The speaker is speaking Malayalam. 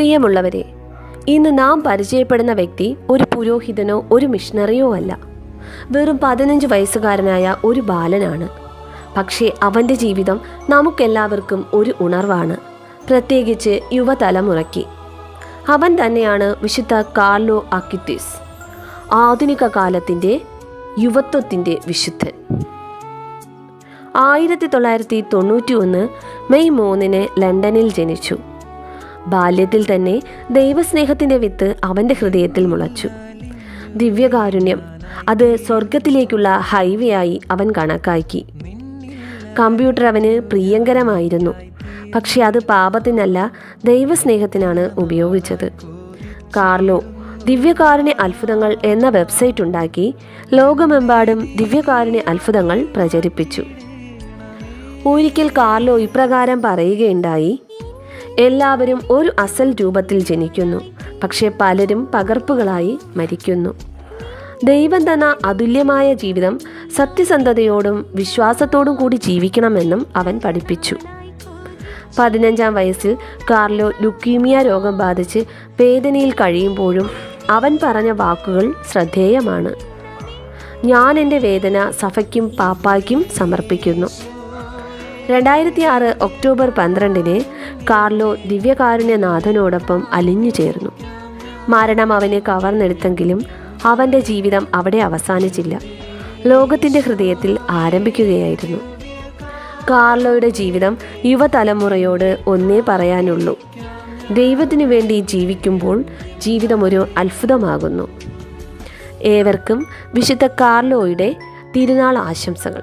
പ്രിയമുള്ളവരെ ഇന്ന് നാം പരിചയപ്പെടുന്ന വ്യക്തി ഒരു പുരോഹിതനോ ഒരു മിഷണറിയോ അല്ല. വെറും പതിനഞ്ച് വയസ്സുകാരനായ ഒരു ബാലനാണ്. പക്ഷേ അവന്റെ ജീവിതം നമുക്കെല്ലാവർക്കും ഒരു ഉണർവാണ് പ്രത്യേകിച്ച് യുവതലമുറയ്ക്ക്. അവൻ തന്നെയാണ് വിശുദ്ധ കാർലോ അക്കിത്തിസ് ആധുനിക കാലത്തിന്റെ യുവത്വത്തിന്റെ വിശുദ്ധൻ. ആയിരത്തി തൊള്ളായിരത്തി തൊണ്ണൂറ്റി ഒന്ന് മെയ് മൂന്നിന് ലണ്ടനിൽ ജനിച്ചു. ബാല്യത്തിൽ തന്നെ ദൈവസ്നേഹത്തിന്റെ വിത്ത് അവന്റെ ഹൃദയത്തിൽ മുളച്ചു. ദിവ്യകാരുണ്യം അത് സ്വർഗത്തിലേക്കുള്ള ഹൈവേ ആയി അവൻ കണക്കാക്കി. കമ്പ്യൂട്ടർ അവന് പ്രിയങ്കരമായിരുന്നു. പക്ഷെ അത് പാപത്തിനല്ല ദൈവസ്നേഹത്തിനാണ് ഉപയോഗിച്ചത്. കാർലോ ദിവ്യകാരുണ്യ അത്ഭുതങ്ങൾ എന്ന വെബ്സൈറ്റ് ഉണ്ടാക്കി ലോകമെമ്പാടും ദിവ്യകാരുണ്യ അത്ഭുതങ്ങൾ പ്രചരിപ്പിച്ചു. ഒരിക്കൽ കാർലോ ഇപ്രകാരം പറയുകയുണ്ടായി എല്ലാവരും ഒരു അസൽ രൂപത്തിൽ ജനിക്കുന്നു. പക്ഷേ പലരും പകർപ്പുകളായി മരിക്കുന്നു. ദൈവം തന്ന അതുല്യമായ ജീവിതം സത്യസന്ധതയോടും വിശ്വാസത്തോടും കൂടി ജീവിക്കണമെന്നും അവൻ പഠിപ്പിച്ചു. പതിനഞ്ചാം വയസ്സിൽ കാർലോ ലുക്കീമിയ രോഗം ബാധിച്ച് വേദനയിൽ കഴിയുമ്പോഴും അവൻ പറഞ്ഞ വാക്കുകൾ ശ്രദ്ധേയമാണ്. ഞാൻ എന്റെ വേദന സഭയ്ക്കും പാപ്പായ്ക്കും സമർപ്പിക്കുന്നു. രണ്ടായിരത്തി ആറ് ഒക്ടോബർ പന്ത്രണ്ടിന് കാർലോ ദിവ്യകാരുണ്യനാഥനോടൊപ്പം അലിഞ്ഞു ചേർന്നു. മരണം അവനെ കവർന്നെടുത്തെങ്കിലും അവന്റെ ജീവിതം അവിടെ അവസാനിച്ചില്ല. ലോകത്തിന്റെ ഹൃദയത്തിൽ ആരംഭിക്കുകയായിരുന്നു. കാർലോയുടെ ജീവിതം യുവതലമുറയോട് ഒന്നേ പറയാനുള്ളൂ. ദൈവത്തിനു വേണ്ടി ജീവിക്കുമ്പോൾ ജീവിതം ഒരു അത്ഭുതമാകുന്നു. ഏവർക്കും വിശുദ്ധ കാർലോയുടെ തിരുനാൾ ആശംസകൾ.